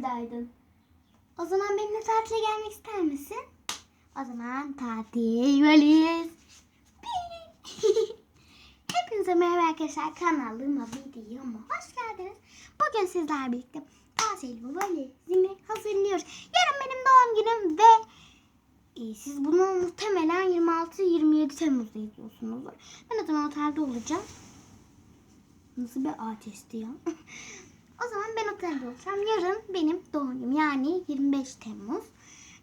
buradaydın. O zaman benimle tatile gelmek ister misin? O zaman tatil valiz. Hepinize merhaba arkadaşlar kanalıma videoma hoş geldiniz. Bugün sizlerle birlikte tatil valizimi hazırlıyoruz. Yarın benim doğum günüm ve e, siz bunu muhtemelen 26-27 Temmuz'da izliyorsunuzdur. Ben o zaman otelde olacağım. Nasıl bir A testi ya? o zaman ben otelde olacağım. Yarın benim doğum günüm yani 25 Temmuz.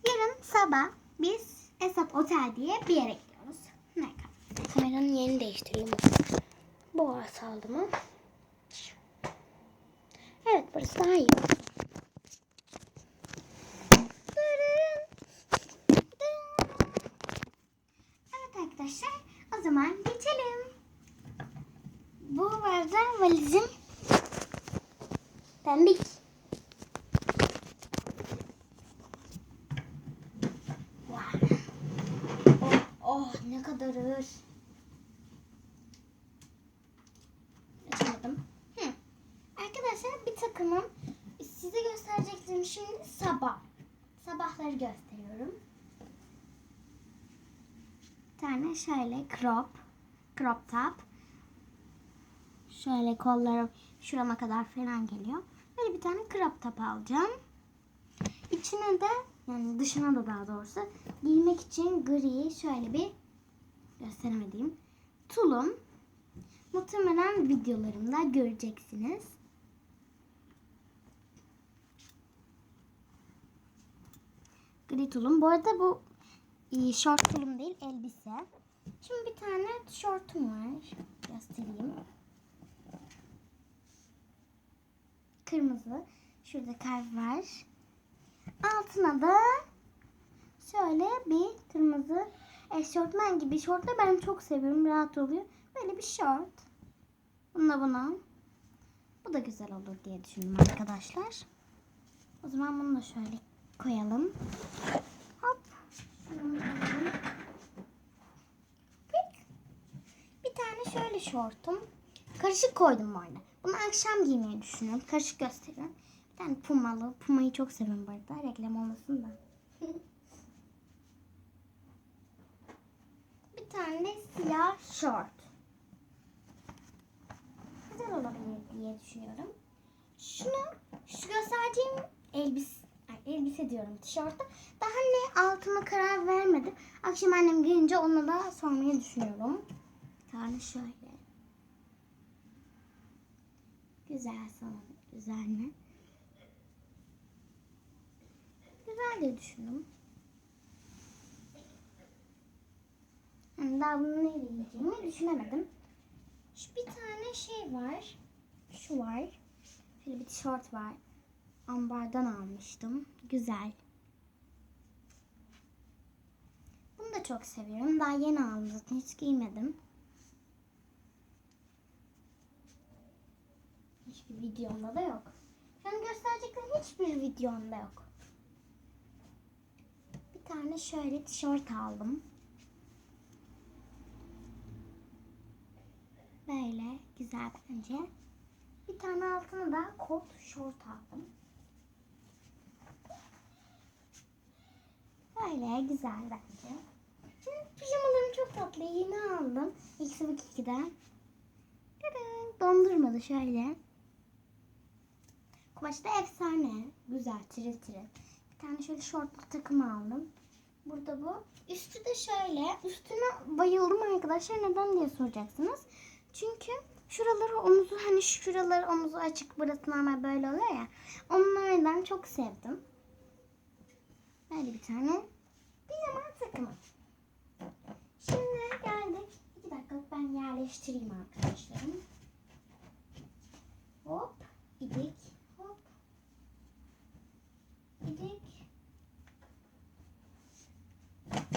Yarın sabah biz Esat Otel diye bir yere gidiyoruz. Kadar? Kameranın yerini değiştireyim. Bu orası aldı mı? Evet burası daha iyi. Evet arkadaşlar o zaman geçelim. Bu arada valizim pembik. Vay. Oh, oh ne kadar ağır. Açamadım. Hı. Arkadaşlar bir takımım. Size gösterecektim şimdi sabah. Sabahları gösteriyorum. Bir tane şöyle crop, crop top. Şöyle kollarım şurama kadar falan geliyor. Böyle bir tane crop top alacağım. İçine de yani dışına da daha doğrusu giymek için gri şöyle bir gösteremediğim tulum. Muhtemelen videolarımda göreceksiniz. Gri tulum. Bu arada bu e, şort tulum değil elbise. Şimdi bir tane tişörtüm var. Göstereyim. Kırmızı. Şurada kalp var. Altına da şöyle bir kırmızı eşortman gibi şortlar ben çok seviyorum. Rahat oluyor. Böyle bir şort. Bununla buna. Bu da güzel olur diye düşündüm arkadaşlar. O zaman bunu da şöyle koyalım. Hop. Bir tane şöyle şortum. Karışık koydum bu arada. Bunu akşam giymeyi düşünüyorum. Karışık gösteriyorum. Tane pumalı. Pumayı çok seviyorum bu arada. Reklam olmasın da. bir tane siyah şort. Güzel olabilir diye düşünüyorum. Şunu, şu göstereceğim elbise, elbise diyorum tişörtü. Daha ne altıma karar vermedim. Akşam annem gelince onu da sormayı düşünüyorum. Bir tane şöyle. Güzel. Güzel mi? Güzel diye düşündüm. Yani daha bunu neyle giyeceğimi düşünemedim. Şu bir tane şey var. Şu var. Şöyle bir tişört var. Ambardan almıştım. Güzel. Bunu da çok seviyorum. Daha yeni aldım zaten. Hiç giymedim. Hiçbir videomda da yok. Şu an göstereceklerim hiçbir videomda yok. Bir tane şöyle tişört aldım. Böyle güzel bence. Bir tane altına da kot şort aldım. Böyle güzel bence. Şimdi pijamalarım çok tatlı. Yeni aldım. İlk 2'den. Dondurmalı şöyle. Kumaşı da efsane. Güzel tiril tiril. Bir tane şöyle şortlu takım aldım. Burada bu. Üstü de şöyle. Üstüne bayıldım arkadaşlar. Neden diye soracaksınız. Çünkü şuraları omuzu hani şuraları omuzu açık burası normal böyle oluyor ya. Onlardan çok sevdim. Böyle bir tane pijama takımı. Şimdi geldik. İki dakikalık ben yerleştireyim arkadaşlarım. Hop. idik. Hop. İdik.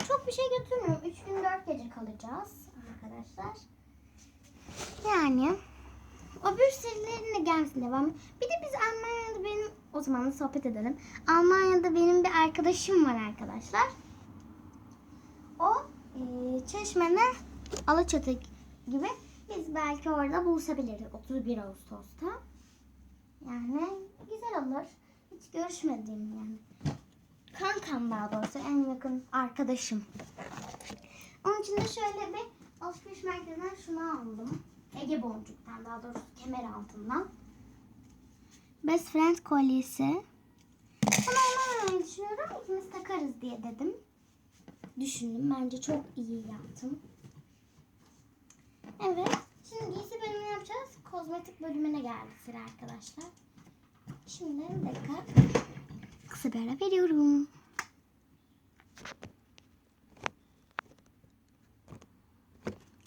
Çok bir şey götürmüyorum. Üç gün dört gece kalacağız arkadaşlar. Yani öbür serilerin de gelmesine devam. Bir de biz Almanya'da benim o zaman da sohbet edelim. Almanya'da benim bir arkadaşım var arkadaşlar. O e, Çeşme'de Alaçatı gibi biz belki orada buluşabiliriz 31 Ağustos'ta. Yani güzel olur. Hiç görüşmediğim yani. Kankam daha doğrusu en yakın arkadaşım. Onun için de şöyle bir alışveriş merkezinden şunu aldım. Ege boncuktan daha doğrusu kemer altından. Best Friend kolyesi. Bunu almayı düşünüyorum. İkimiz takarız diye dedim. Düşündüm. Bence çok iyi yaptım. Evet. Şimdi giysi bölümünü yapacağız. Kozmetik bölümüne geldi sıra arkadaşlar. Şimdi bir dakika. Kısa bir ara veriyorum.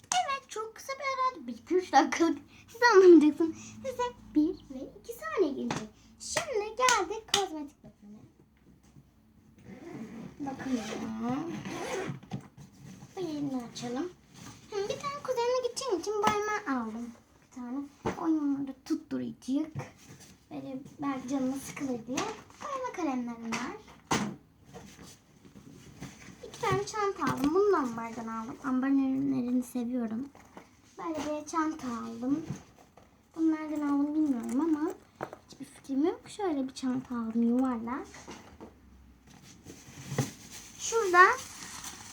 Evet çok kısa bir ara. Bir iki üç dakikalık. Siz anlamayacaksınız. Size bir ve iki saniye gelecek. Şimdi geldik kozmetik bölümüne. Bakalım. Bu yerini açalım. Hem bir tane kuzenime gideceğim için bayma aldım. Bir tane oyunları tutturacak. Böyle belki canına sıkılır diye. Boyama kalemlerim var. İki tane çanta aldım. Bunu da ambardan aldım. Ambarın ürünlerini seviyorum. Böyle bir çanta aldım. Bunlardan aldım bilmiyorum ama hiçbir fikrim yok. Şöyle bir çanta aldım yuvarlak. Şurada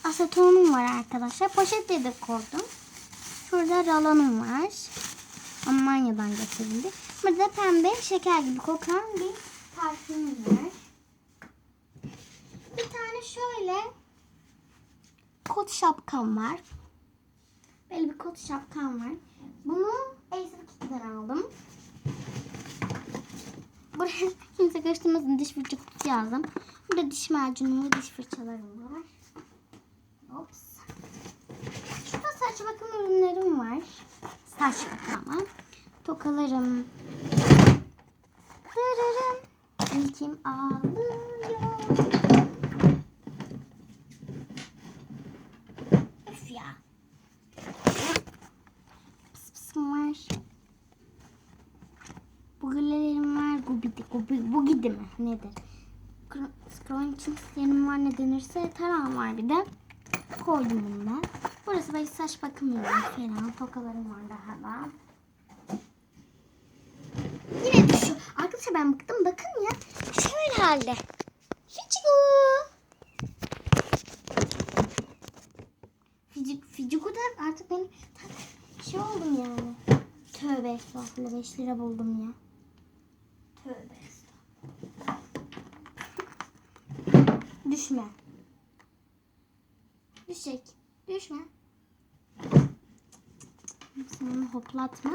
asetonum var arkadaşlar. Poşette de koydum. Şurada ralonum var. Almanya'dan getirildi. Burada pembe şeker gibi kokan bir parfümüm var. Bir tane şöyle kot şapkam var. Böyle bir kot şapkam var. Bunu Acer Kick'den aldım. Buraya kimse karıştırmasın diş fırça kutusu yazdım. Burada diş macunum ve diş fırçalarım var. Ops. Şurada saç bakım ürünlerim var. Saç bakımı. Tokalarım. Dırırım. İlkim ağlıyor. Bugidi mi? Nedir? Scrunchies'lerim var ne denirse. Taran var bir de. Koydum bunu da. Burası böyle saç bakım falan. Tokalarım var daha da. Yine düşüyor. Arkadaşlar ben bıktım. Bakın ya. Şöyle halde. Ficigu. Ficik, Ficigu da artık benim şey oldum yani. Tövbe estağfurullah 5 lira buldum ya. Tövbe estağfurullah. Düşme. Düşecek. Düşme. Sen hoplatma.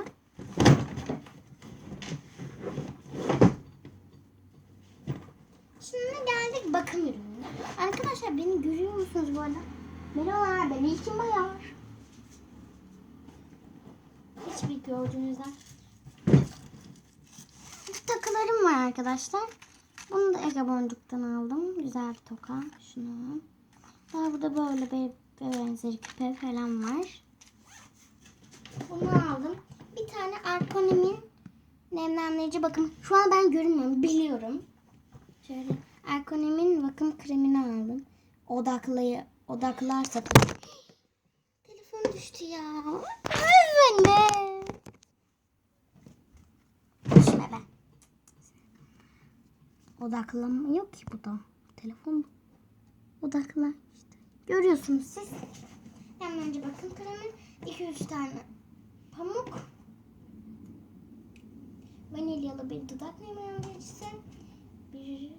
Şimdi geldik bakım ürününe. Arkadaşlar beni görüyor musunuz bu arada? Merhabalar ben İlkin Bayar. Hiçbir gördüğünüzden. Takılarım var arkadaşlar. Bunu da Ege Boncuk'tan aldım. Güzel bir toka. Şunu. Daha burada böyle bir, bir benzeri küpe falan var. Bunu aldım. Bir tane Arkonem'in nemlendirici bakım. Şu an ben görünmüyorum. Biliyorum. Şöyle Arkonem'in bakım kremini aldım. Odaklayı, odaklar satın. Telefon düştü ya. Anne. Düşme be. Odaklanmıyor ki bu da. Telefon odakla işte. Görüyorsunuz siz. Hemen önce bakın kremin 2-3 tane pamuk. Vanilyalı bir dudak nemlendiricisi. Bir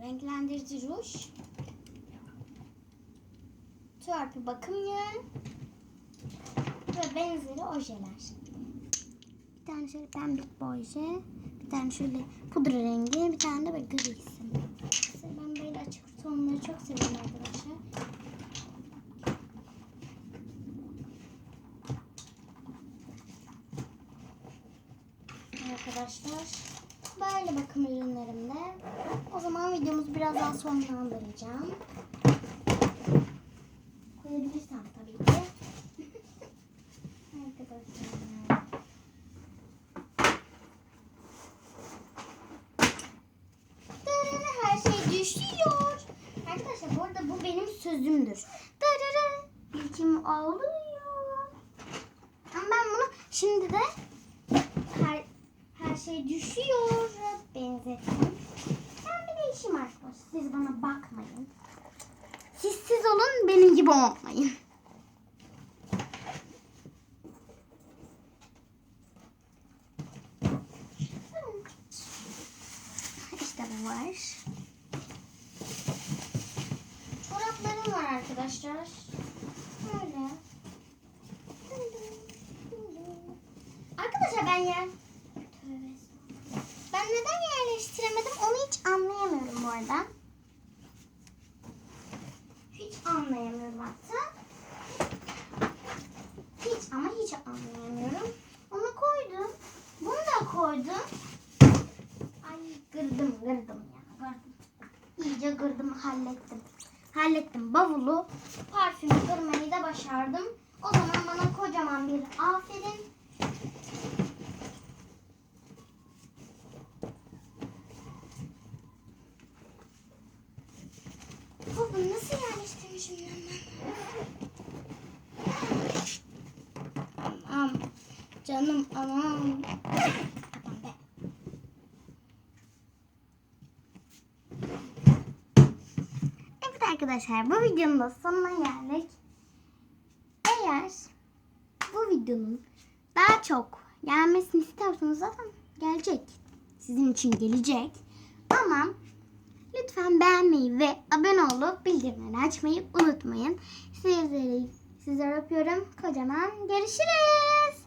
renklendirici ruj. Törpü bakım yağı. Ve benzeri ojeler. Bir tane şöyle pembik bir. Bir tane şöyle pudra rengi. Bir tane de böyle grisi. Ben böyle açık tonları çok seviyorum arkadaşlar. Arkadaşlar böyle bakım ürünlerimde. O zaman videomuzu biraz daha sonlandıracağım. Koyabilirsem tabii ki. Arkadaşlar. dümdüz. Dararın. İlkim ağlıyor. Ama ben bunu şimdi de her, her şey düşüyor. Benzettim. Ben bir de değişim arkadaşlar. Siz bana bakmayın. Siz siz olun benim gibi olmayın. İşte bu var. Arkadaşlar. Böyle. Arkadaşlar ben yer... Ben neden yerleştiremedim onu hiç anlayamıyorum bu arada. Hiç anlayamıyorum hatta. Hiç ama hiç anlayamıyorum. Onu koydum. Bunu da koydum. Ay kırdım kırdım ya kırdım. İyice kırdım hallettim. Hallettim bavulu. Parfümü kırmayı da başardım. O zaman bana kocaman bir aferin. Baba nasıl yerleştirmişim ben? Anam. Canım anam. Arkadaşlar bu videonun da sonuna geldik. Eğer bu videonun daha çok gelmesini istiyorsanız zaten gelecek. Sizin için gelecek. Ama lütfen beğenmeyi ve abone olup bildirimleri açmayı unutmayın. Sizleri, sizleri öpüyorum. Kocaman görüşürüz.